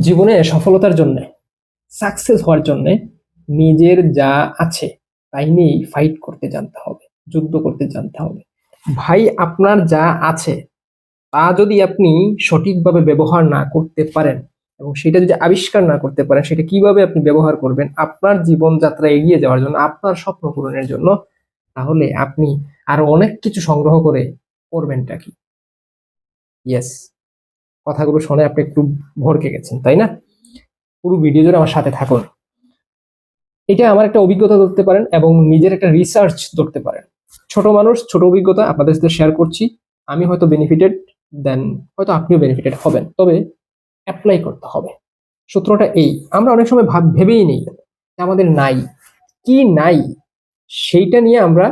জীবনে সফলতার জন্য সাকসেস হওয়ার জন্য নিজের যা আছে তাই নিয়েই ফাইট করতে জানতে হবে, যুদ্ধ করতে জানতে হবে। ভাই, আপনার যা আছে তা যদি আপনি সঠিকভাবে ব্যবহার না করতে পারেন এবং সেটা যদি আবিষ্কার না করতে পারেন, সেটা কীভাবে আপনি ব্যবহার করবেন, আপনার জীবনযাত্রা এগিয়ে যাওয়ার জন্য, আপনার স্বপ্ন পূরণের জন্য, তাহলে আপনি আরও অনেক কিছু সংগ্রহ করে করবেনটা কি? ইয়েস কথাগুলো শুনে আপনি একটু ভরকে গেছেন, তাই না? পুরো ভিডিও জুড়ে আমার সাথে থাকুন। এটা আমার একটা অভিজ্ঞতা ধরতে পারেন এবং নিজের একটা রিসার্চ ধরতে পারেন। ছোট মানুষ, ছোট অভিজ্ঞতা আপনাদের সাথে শেয়ার করছি। আমি হয়তো বেনিফিটেড দেন হয়তো আপনিও বেনিফিটেড হবেন। তবে অ্যাপ্লাই করতে হবে। সূত্রটা এই, আমরা অনেক সময় ভাব, ভেবেই নেই আমাদের নাই। কি নাই? সেইটা নিয়ে আমরা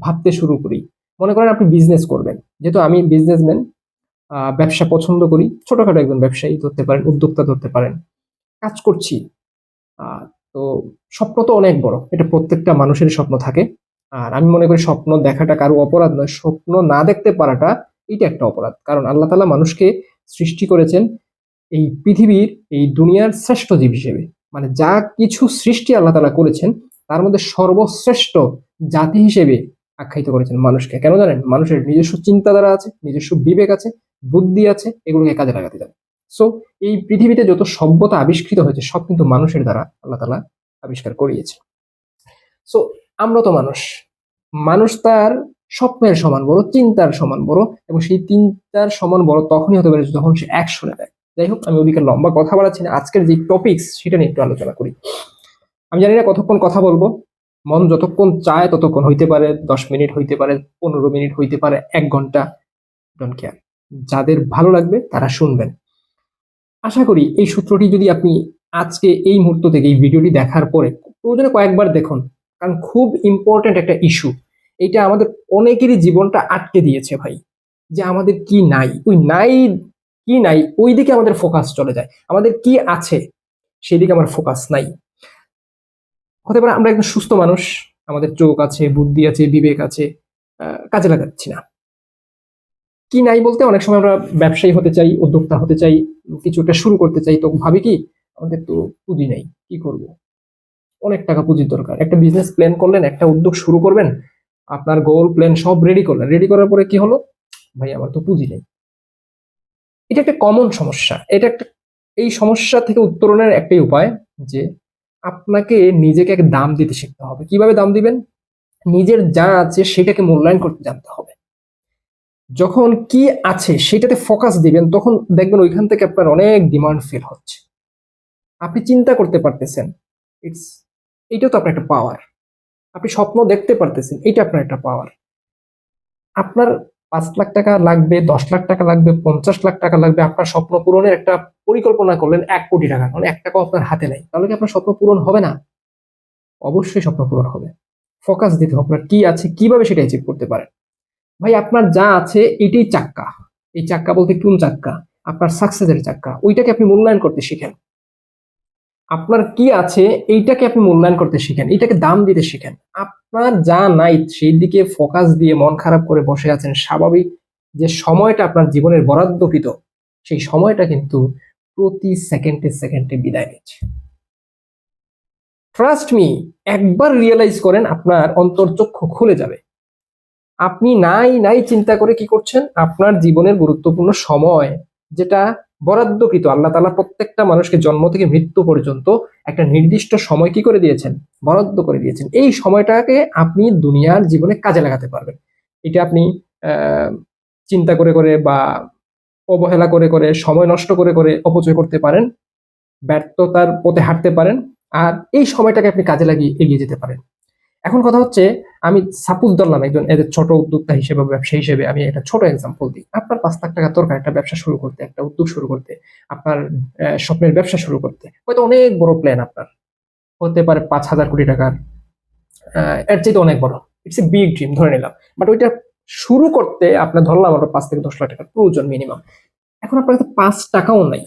ভাবতে শুরু করি। মনে করেন আপনি বিজনেস করবেন। যেহেতু আমি বিজনেসম্যান ব্যবসা পছন্দ করি। ছোটখাটো একজন ব্যবসায়ী ধরতে পারেন, উদ্যোক্তা ধরতে পারেন। কাজ করছি। তো স্বপ্ন তো অনেক বড়। এটা প্রত্যেকটা মানুষেরই স্বপ্ন থাকে। আর আমি মনে করি স্বপ্ন দেখাটা কারও অপরাধ নয়। স্বপ্ন না দেখতে পারাটা এটা একটা অপরাধ। কারণ আল্লাহ তালা মানুষকে সৃষ্টি করেছেন এই পৃথিবীর, এই দুনিয়ার শ্রেষ্ঠ জীব হিসেবে। মানে যা কিছু সৃষ্টি আল্লাহ তালা করেছেন, তার মধ্যে সর্বশ্রেষ্ঠ জাতি হিসেবে আখ্যায়িত করেছেন মানুষকে। কেন জানেন? মানুষের নিজস্ব চিন্তাধারা আছে, নিজস্ব বিবেক আছে। বুদ্ধি আছে এগুলোকে কাজে লাগাতে যাবে। সো এই পৃথিবীতে যত সভ্যতা আবিষ্কৃত হয়েছে, সব কিন্তু মানুষের দ্বারা আল্লাহ তালা আবিষ্কার করিয়েছে। সো আমরা তো মানুষ। মানুষ তার স্বপ্নের সমান বড়, চিন্তার সমান বড়, এবং সেই চিন্তার সমান বড় তখনই হতে পারে যখন সে অ্যাকশনে দেয় যাই হোক আমি ওদিকে লম্বা কথা বলাচ্ছি না। আজকের যে টপিকস সেটা নিয়ে একটু আলোচনা করি। আমি জানি না কতক্ষণ কথা বলব। মন যতক্ষণ চায় ততক্ষণ হইতে পারে, দশ মিনিট হইতে পারে, পনেরো মিনিট হইতে পারে, এক ঘণ্টা ডোন্ট কেয়ার যাদের ভালো লাগবে তারা শুনবেন। আশা করি এই সূত্রটি যদি আপনি আজকে এই মুহূর্ত থেকে এই ভিডিওটি দেখার পরে প্রয়োজনে কয়েকবার দেখুন, কারণ খুব ইম্পর্ট্যান্ট একটা ইস্যু এটা আমাদের অনেকেরই জীবনটা আটকে দিয়েছে ভাই, যে আমাদের কি নাই? ওই নাই, কি নাই, ওই দিকে আমাদের ফোকাস চলে যায়। আমাদের কি আছে সেই দিকে আমার ফোকাস নাই। হতে পারে আমরা একজন সুস্থ মানুষ, আমাদের চোখ আছে, বুদ্ধি আছে, বিবেক আছে কাজে লাগাচ্ছি না। কি নাই বলতে অনেক সময় আমরা ব্যবসায়ী হতে চাই, উদ্যোক্তা হতে চাই, কিছু একটা শুরু করতে চাই তো ভাবি কি, আমাদের তো পুঁজি নেই, কি করব? অনেক টাকা পুঁজির দরকার। একটা বিজনেস প্ল্যান করলেন, একটা উদ্যোগ শুরু করবেন, আপনার গোল প্ল্যান সব রেডি করলেন। রেডি করার পরে কি হলো? ভাই, আমার তো পুঁজি নেই। এটা একটা কমন সমস্যা। এটা একটা, এই সমস্যা থেকে উত্তরণের একটাই উপায় যে আপনাকে নিজেকে এক দাম দিতে শিখতে হবে। কীভাবে দাম দিবেন? নিজের যা আছে সেটাকে মূল্যায়ন করতে জানতে হবে। যখন কি আছে সেটাতে ফোকাস দিবেন, তখন দেখবেন ওইখান থেকে আপনার অনেক ডিমান্ড ফিল হচ্ছে। আপনি চিন্তা করতে পারতেছেন ইটস এইটাও তো আপনার একটা পাওয়ার আপনি স্বপ্ন দেখতে পারতেছেন এটা আপনার একটা পাওয়ার আপনার পাঁচ লাখ টাকা লাগবে, দশ লাখ টাকা লাগবে, পঞ্চাশ লাখ টাকা লাগবে, আপনার স্বপ্ন পূরণের একটা পরিকল্পনা করলেন এক কোটি টাকা মানে এক টাকাও আপনার হাতে নাই। তাহলে কি আপনার স্বপ্ন পূরণ হবে না? অবশ্যই স্বপ্ন পূরণ হবে। ফোকাস দিতে হবে, আপনার কি আছে, কীভাবে সেটা অ্যাচিভ করতে পারেন? ভাই, আপনার যা আছে এটাই চাক্কা। এই চাক্কা বলতে কোন চাক্কা? আপনার সাকসেসের চাক্কা। ওইটাকে আপনি মূল্যায়ন করতে শিখেন। আপনার কি আছে এইটাকে আপনি মূল্যায়ন করতে শিখেন। এইটাকে দাম দিতে শিখেন। আপনার যা নাই সেই দিকে ফোকাস দিয়ে মন খারাপ করে বসে আছেন স্বাভাবিক যে সময়টা আপনার জীবনের বরাদ্দকৃত সেই সময়টা কিন্তু প্রতি সেকেন্ডে সেকেন্ডে বিদায় নিচ্ছে। ট্রাস্ট মি একবার রিয়েলাইজ করেন আপনার অন্তর্চক্ষু খুলে যাবে। আপনি নাই নাই চিন্তা করে কি করছেন? আপনার জীবনের গুরুত্বপূর্ণ সময়, যেটা বরাদ্দকৃত, আল্লাহ তালা প্রত্যেকটা মানুষকে জন্ম থেকে মৃত্যু পর্যন্ত একটা নির্দিষ্ট সময় কি করে দিয়েছেন? বরাদ্দ করে দিয়েছেন। এই সময়টাকে আপনি দুনিয়ার জীবনে কাজে লাগাতে পারবেন। এটা আপনি চিন্তা করে করে বা অবহেলা করে করে, সময় নষ্ট করে করে অপচয় করতে পারেন, ব্যর্থতার পথে হাঁটতে পারেন, আর এই সময়টাকে আপনি কাজে লাগিয়ে এগিয়ে যেতে পারেন। এখন কথা হচ্ছে, আমি সাপোজ ধরলাম একজন এদের ছোট উদ্যোক্তা হিসেবে ব্যবসা হিসেবে আমি একটা ছোট এক্সাম্পল দিই। আপনার পাঁচ লাখ টাকা দরকার একটা ব্যবসা শুরু করতে, একটা উদ্যোগ শুরু করতে, আপনার স্বপ্নের ব্যবসা শুরু করতে। হয়তো অনেক বড় প্ল্যান আপনার। হতে পারে পাঁচ হাজার কোটি টাকার এর চাইতে অনেক বড়। ইটস এ বিগ ড্রিম ধরে নিলাম। বাট ওইটা শুরু করতে আপনার ধরলাম আপনার পাঁচ থেকে দশ লাখ টাকার প্রয়োজন মিনিমাম এখন আপনার কাছে পাঁচ টাকাও নাই।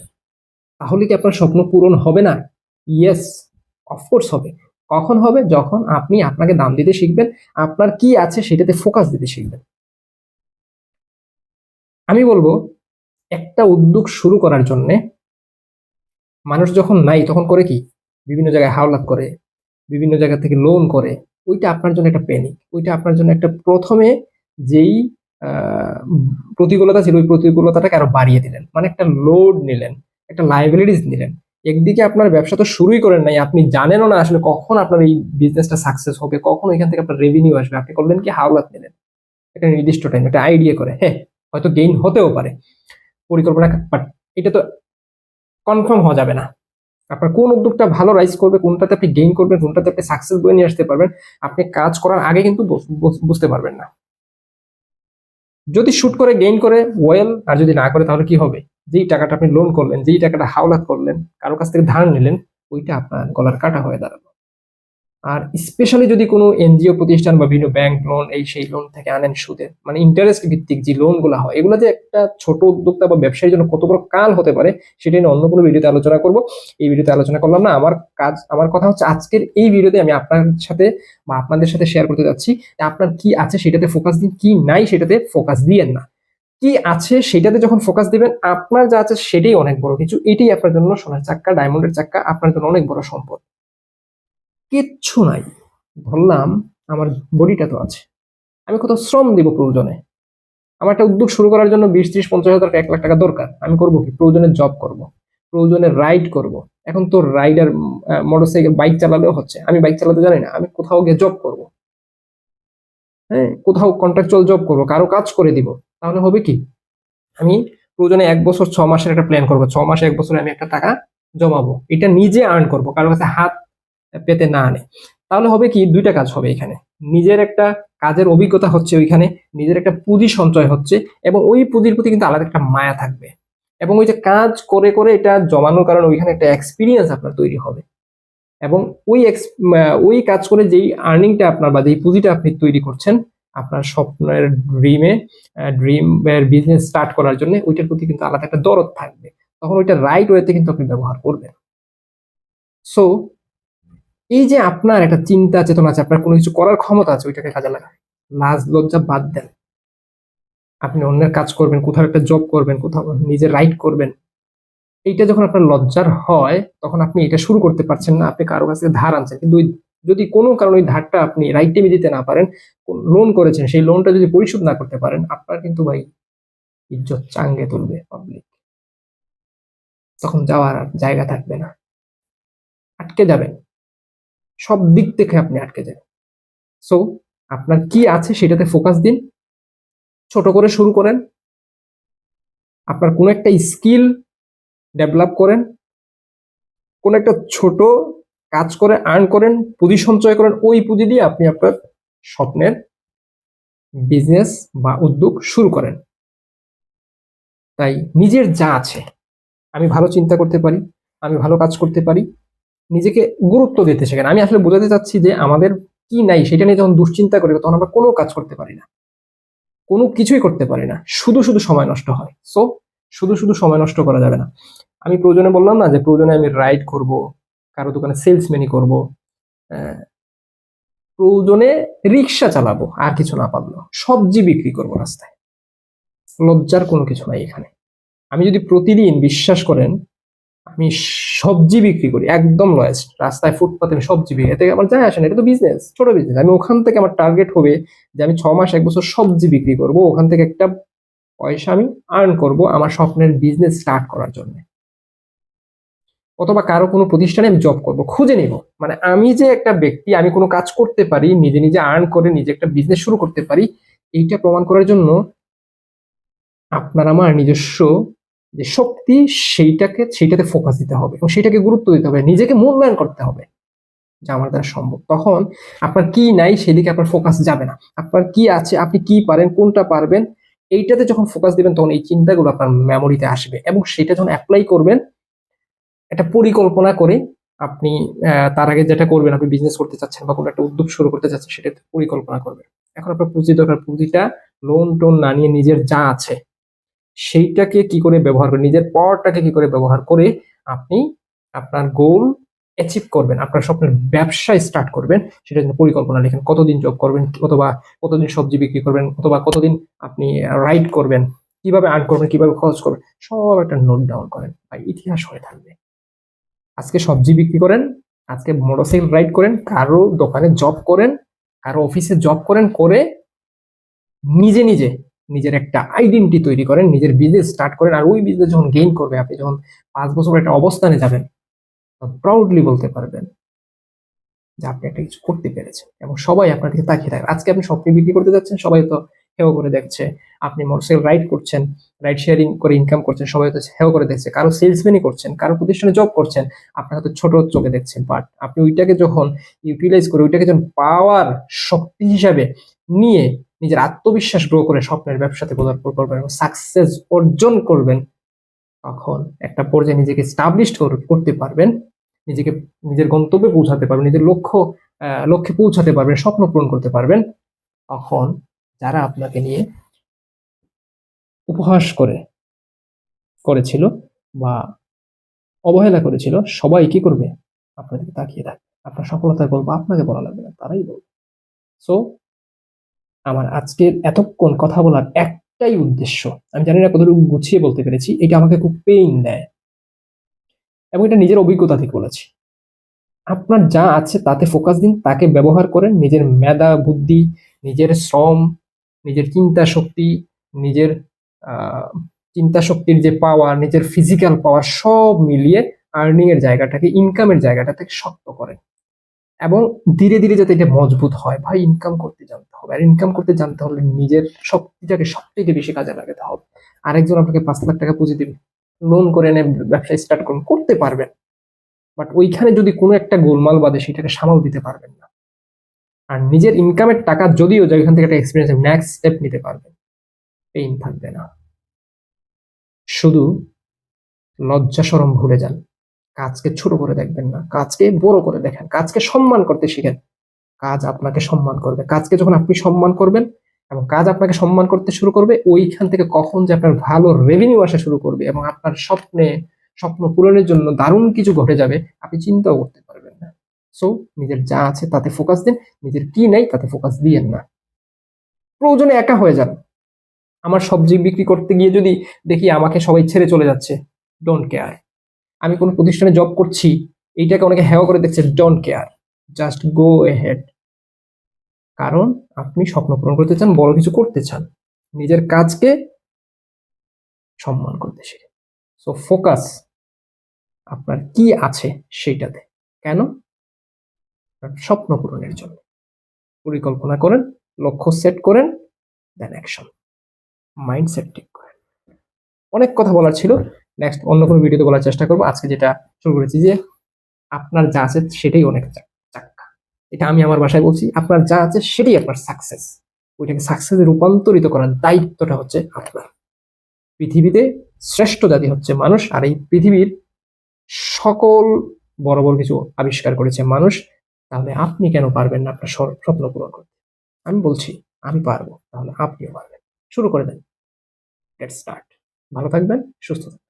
তাহলে কি আপনার স্বপ্ন পূরণ হবে না? ইয়েস অফকোর্স হবে। কখন হবে, যখন আপনি আপনাকে দাম দিতে শিখবেন, আপনার কি আছে সেটাতে ফোকাস দিতে শিখবেন। আমি বলব, একটা উদ্যোগ শুরু করার জন্য মানুষ যখন নাই, তখন করে কি? বিভিন্ন জায়গায় হাওলাত করে, বিভিন্ন জায়গা থেকে লোন করে, ওইটা আপনার জন্য একটা প্যানিক ওইটা আপনার জন্য একটা প্রথমে যেই প্রতিকূলতা ছিল, ওই প্রতিকূলতাটাকে আরও বাড়িয়ে দিলেন। মানে একটা লোড নিলেন, একটা লাইবিলিটিস নিলেন। একদিকে আপনার ব্যবসা তো শুরুই করেন নাই, আপনি জানেনও না আসলে কখন আপনার এই বিজনেসটা সাকসেস হবে, কখন এখান থেকে আপনার রেভিনিউ আসবে। আপনি করলেন কি হাওলাত নিলেন? একটা নির্দিষ্ট টাইম একটা আইডিয়া করে হ্যাঁ হয়তো গেইন হতেও পারে। পরিকল্পনা বাট এটা তো কনফার্ম হওয়া যাবে না। আপনার কোন উদ্যোগটা ভালো রাইজ করবে, কোনটাতে আপনি গেইন করবেন, কোনটাতে আপনি সাকসেস বয়ে নিয়ে আসতে পারবেন, আপনি কাজ করার আগে কিন্তু বুঝ- বুঝ- বুঝতে পারবেন না। যদি শুট করে গেইন করে ওয়েল আর যদি না করে, তাহলে কি হবে? যেই টাকাটা আপনি লোন করলেন, যেই টাকাটা হাওলাত করলেন, কারও কাছ থেকে ধার নিলেন, ওইটা আপনার গলার কাটা হয়ে দাঁড়াল। আর স্পেশালি যদি কোনো এনজিও প্রতিষ্ঠান বা বিভিন্ন ব্যাংক লোন এই সেই লোন থেকে আনেন সুদের মানে ইন্টারেস্ট ভিত্তিক যে লোনগুলো হয়, এগুলো যে একটা ছোট উদ্যোক্তা বা ব্যবসায়ীর জন্য কত বড় কাল হতে পারে, সেটা নিয়ে অন্য কোনো ভিডিওতে আলোচনা করব। এই ভিডিওতে আলোচনা করলাম না, আমার কাজ, আমার কথা হচ্ছে আজকের এই ভিডিওতে আমি আপনার সাথে বা আপনাদের সাথে শেয়ার করতে যাচ্ছি, আপনার কি আছে সেটাতে ফোকাস দিন, কি নাই সেটাতে ফোকাস দিয়েন না। কি আছে সেটাতে যখন ফোকাস দিবেন, আপনার যা আছে সেটাই অনেক বড় কিছু। এটাই আপনার জন্য সোনার চাক্কা ডায়মন্ডের চাক্কা, আপনার জন্য অনেক বড় সম্পদ। কিচ্ছু নাই। ধরলাম আমার বডিটা তো আছে। আমি কোথাও শ্রম দিব প্রয়োজনে? আমার একটা উদ্যোগ শুরু করার জন্য বিশ, ত্রিশ, পঞ্চাশ হাজার এক লাখ টাকা দরকার। আমি করব কি? প্রয়োজনে জব করব। প্রয়োজনে রাইড করব। এখন তো রাইডার মোটরসাইকেল বাইক চালালেও হচ্ছে। আমি বাইক চালাতে জানি না। আমি কোথাও গিয়ে জব করব। হ্যাঁ কোথাও কন্ট্রাকচুয়াল জব করব। কারও কাজ করে দিব। তাহলে হবে কি? আমি প্রয়োজনে এক বছর ছ মাসের একটা প্ল্যান করব। ছ মাসে এক বছরে আমি একটা টাকা জমাবো। এটা নিজে আর্ন করব কারোর কাছে হাত পেতে না আনে। তাহলে হবে কি? দুইটা কাজ হবে এখানে। নিজের একটা কাজের অভিজ্ঞতা হচ্ছে ওইখানে, নিজের একটা পুঁজি সঞ্চয় হচ্ছে এবং ওই পুঁজির প্রতি কিন্তু আলাদা একটা মায়া থাকবে। এবং ওই যে কাজ করে করে এটা জমানোর কারণে ওইখানে একটা এক্সপিরিয়েন্স আপনার তৈরি হবে। এবং ওই ওই কাজ করে যেই আর্নিংটা আপনার বা যেই পুঁজিটা আপনি তৈরি করছেন আপনার স্বপ্নের ড্রিমে ড্রিম বিজনেস স্টার্ট করার জন্য ওইটার প্রতি কিন্তু আলাদা একটা দরদ থাকবে। তখন ওইটা রাইট ওয়েতে কিন্তু আপনি ব্যবহার করবেন। সো এই যে আপনার একটা চিন্তা, চেতনা আছে, আপনার কোনো কিছু করার ক্ষমতা আছে, ওইটাকে কাজে লাগান। লাজ, লজ্জা বাদ দেন। আপনি অন্যের কাজ করবেন, কোথাও একটা জব করবেন, কোথাও নিজে রাইট করবেন। এইটা যখন আপনার লজ্জার হয়, তখন আপনি এটা শুরু করতে পারছেন না, আপনি কারও কাছে ধার আনছেন। কিন্তু ওই- যদি কোনো কারণে ওই ধারটা আপনি রাইট টাইমে দিতে না পারেন লোন করেছেন, সেই লোনটা যদি পরিশোধ না করতে পারেন, আপনার কিন্তু ভাই ইজ্জত চাঙ্গে তুলবে পাবলিক তখন যাওয়ার আর জায়গা থাকবে না। আটকে যাবেন। সব দিক থেকে আপনি আটকে যাবেন। সো আপনার কি আছে সেটাতে ফোকাস দিন। ছোট করে শুরু করেন। আপনার কোনো একটা স্কিল ডেভেলপ করেন। কোন একটা ছোট কাজ করে আর্ন করেন, পুঁজি সঞ্চয় করেন, ওই পুঁজি দিয়ে আপনি আপনার স্বপ্নের বিজনেস বা উদ্যোগ শুরু করেন। তাই নিজের যা আছে, আমি ভালো চিন্তা করতে পারি, আমি ভালো কাজ করতে পারি, নিজেকে গুরুত্ব দিতে শেখেন। আমি আসলে বোঝাতে চাচ্ছি যে আমাদের কি নাই, সেটা নিয়ে যখন দুশ্চিন্তা করি, তখন আমরা কোনো কাজ করতে পারি না। কোনো কিছুই করতে পারি না। শুধু শুধু সময় নষ্ট হয়। সো শুধু শুধু সময় নষ্ট করা যাবে না। আমি প্রয়োজনে বললাম না যে, প্রয়োজনে আমি রাইড করব কারও দোকানে সেলসম্যানই করব প্রয়োজনে রিক্সা চালাবো, আর কিছু না পারল সবজি বিক্রি করব রাস্তায়। লজ্জার কোনো কিছু নাই এখানে। আমি যদি প্রতিদিন বিশ্বাস করেন, আমি সবজি বিক্রি করি, একদম লয়েস্ট রাস্তায় ফুটপাতে আমি সবজি বিক্রি এতে আমার যায় আসে না, এটা তো বিজনেস ছোট বিজনেস আমি ওখান থেকে আমার টার্গেট হবে যে আমি ছ মাস, এক বছর সবজি বিক্রি করব। ওখান থেকে একটা পয়সা আমি আর্ন করব আমার স্বপ্নের বিজনেস স্টার্ট করার জন্য। অথবা কারও কোনো প্রতিষ্ঠানে আমি জব করব, খুঁজে নেব। মানে আমি যে একটা ব্যক্তি, আমি কোনো কাজ করতে পারি, নিজে নিজে আর্ন করে নিজে একটা বিজনেস শুরু করতে পারি, এইটা প্রমাণ করার জন্য আপনার আমার নিজস্ব যে শক্তি, সেইটাকে, সেইটাতে ফোকাস দিতে হবে এবং সেটাকে গুরুত্ব দিতে হবে, নিজেকে মূল্যায়ন করতে হবে, যে আমার দ্বারা সম্ভব। তখন আপনার কি নাই, সেদিকে আপনার ফোকাস যাবে না। আপনার কি আছে, আপনি কি পারেন, কোনটা পারবেন, এইটাতে যখন ফোকাস দিবেন, তখন এই চিন্তাগুলো আপনার মেমোরিতে আসবে এবং সেটা যখন অ্যাপ্লাই করবেন একটা পরিকল্পনা করে আপনি তার আগে যেটা করবেন, আপনি বিজনেস করতে চাচ্ছেন বা কোনো একটা উদ্যোগ শুরু করতে চাচ্ছেন, সেটা পরিকল্পনা করবেন। এখন আপনার পুঁজি দরকার, পুঁজিটা লোন টোন না নিয়ে নিজের যা আছে, সেইটাকে কি করে ব্যবহার করে, নিজের পাওয়ারটাকে কি করে ব্যবহার করে আপনি আপনার গোল অ্যাচিভ করবেন, আপনার স্বপ্নের ব্যবসা স্টার্ট করবেন, সেটা জন্য পরিকল্পনা লিখেন, কতদিন জব করবেন, অথবা কতদিন সবজি বিক্রি করবেন, অথবা কতদিন আপনি রাইড করবেন, কীভাবে আর্ন করবেন, কীভাবে খরচ করবেন, সব একটা নোট ডাউন করেন ভাই ইতিহাস হয়ে থাকবে। আজকে সবজি বিক্রি করেন, আজকে মোটরসাইকেল রাইড করেন, কারও দোকানে জব করেন, কারও অফিসে জব করেন করে নিজে নিজে নিজের একটা আইডেন্টি তৈরি করেন, নিজের বিজনেস স্টার্ট করেন, আর ওই বিজনেস যখন গেইন করবে, আপনি যখন পাঁচ বছর একটা অবস্থানে যাবেন প্রাউডলি বলতে পারবেন যে আপনি একটা কিছু করতে পেরেছেন এবং সবাই আপনার দিকে তাকিয়ে থাকবে। আজকে আপনি স্বপ্ন বিক্রি করতে যাচ্ছেন, সবাই তো হেও করে দেখছে। আপনি মোটরসাইকেল রাইড করছেন রাইড শেয়ারিং করে ইনকাম করছেন, সবাই তো হেও করে দেখছে। কারও সেলসম্যানই করছেন, কারও প্রতিষ্ঠানে জব করছেন, আপনার হয়তো ছোট চোখে দেখছেন। বাট আপনি ওইটাকে যখন ইউটিলাইজ করে, ওইটাকে যখন পাওয়ার শক্তি হিসাবে নিয়ে নিজের আত্মবিশ্বাস গ্রো করে স্বপ্নের ব্যবসাতে পদার্পণ করবেন এবং সাকসেস অর্জন করবেন, তখন একটা পর্যায়ে নিজেকে স্টাবলিশ করতে পারবেন। নিজেকে, নিজের গন্তব্যে পৌঁছাতে পারবেন, নিজের লক্ষ্য লক্ষ্যে পৌঁছাতে পারবেন, স্বপ্ন পূরণ করতে পারবেন। তখন যারা আপনাকে নিয়ে উপহাস করে, করেছিল বা অবহেলা করেছিল, সবাই কি করবে? আপনাদেরকে তাকিয়ে থাকবে আপনার সফলতার গল্প আপনাকে বলা লাগবে না, তারাই বলবে। সো আমার আজকের এতক্ষণ কথা বলার একটাই উদ্দেশ্য, আমি জানি না কতটুকু গুছিয়ে বলতে পেরেছি, এটা আমাকে খুব পেইন দেয়। এবং এটা নিজের অভিজ্ঞতা থেকে বলেছি। আপনার যা আছে তাতে ফোকাস দিন, তাকে ব্যবহার করেন, নিজের মেধা, বুদ্ধি, নিজের শ্রম নিজের চিন্তা শক্তি নিজের চিন্তা শক্তির যে পাওয়ার নিজের ফিজিক্যাল পাওয়ার সব মিলিয়ে আর্নিং এর জায়গাটাকে ইনকামের জায়গাটা থেকে শক্ত করেন এবং ধীরে ধীরে যাতে এটা মজবুত হয়, ভাই ইনকাম করতে জানতে হবে। আর ইনকাম করতে জানতে হলে নিজের শক্তিটাকে সবথেকে বেশি কাজে লাগাতে হবে। আরেকজন আপনাকে পাঁচ লাখ টাকা পুঁজি দেবে লোন করে এনে ব্যবসা স্টার্ট করুন, করতে পারবেন। বাট ওইখানে যদি কোনো একটা গোলমাল বাদে সেটাকে সামাল দিতে পারবেন না। আর নিজের ইনকামের টাকা যদিও যায় ওইখান থেকে একটা এক্সপিরিয়েন্স নেক্সট স্টেপ নিতে পারবেন পেইন থাকবে না। শুধু লজ্জা সরম ভুলে যান। কাজকে ছোট করে দেখবেন না। কাজকে বড় করে দেখেন। কাজকে সম্মান করতে শিখেন। কাজ আপনাকে সম্মান করবে। কাজকে যখন আপনি সম্মান করবেন এবং কাজ আপনাকে সম্মান করতে শুরু করবে, ওইখান থেকে কখন যে আপনার ভালো রেভিনিউ আসা শুরু করবে এবং আপনার স্বপ্নে, স্বপ্ন পূরণের জন্য দারুণ কিছু ঘটে যাবে, আপনি চিন্তাও করতে সো নিজের যা আছে তাতে ফোকাস দিন, নিজের কি নাই তাতে ফোকাস দিয়েন না। প্রয়োজনে একা হয়ে যান। আমার সবজি বিক্রি করতে গিয়ে যদি দেখি আমাকে সবাই ছেড়ে চলে যাচ্ছে ডোন্ট কেয়ার আমি কোনো প্রতিষ্ঠানে জব করছি, এইটাকে অনেকে হেওয়া করে দেখছে don't care just go ahead কারণ আপনি স্বপ্ন পূরণ করতে চান, বড় কিছু করতে চান। নিজের কাজকে সম্মান করতে শিখে সো ফোকাস আপনার কি আছে সেইটাতে। কেন? স্বপ্ন পূরণের জন্য। পরিকল্পনা করেন, লক্ষ্য সেট করেন দেন অ্যাকশন মাইন্ডসেট ঠিক করেন। অনেক কথা বলার ছিল। নেক্সট অন্য কোনো ভিডিওতে বলার চেষ্টা করব। আজকে যেটা শুরু করেছি যে, আপনার যা আছে সেটাই অনেক চাক্কা। এটা আমি আমার বাসায় বলছি, আপনার যা আছে সেটাই আপনার সাকসেস ওইটাকে সাকসেসে রূপান্তরিত করার দায়িত্বটা হচ্ছে আপনার। পৃথিবীতে শ্রেষ্ঠ জাতি হচ্ছে মানুষ, আর এই পৃথিবীর সকল বড় বড় কিছু আবিষ্কার করেছে মানুষ। তাহলে আপনি কেন পারবেন না আপনার স্বপ্ন পূরণ করতে? আমি বলছি, আমি পারব, তাহলে আপনিও পারবেন। শুরু করে দেন। গেট স্টার্ট ভালো থাকবেন, সুস্থ থাকবেন।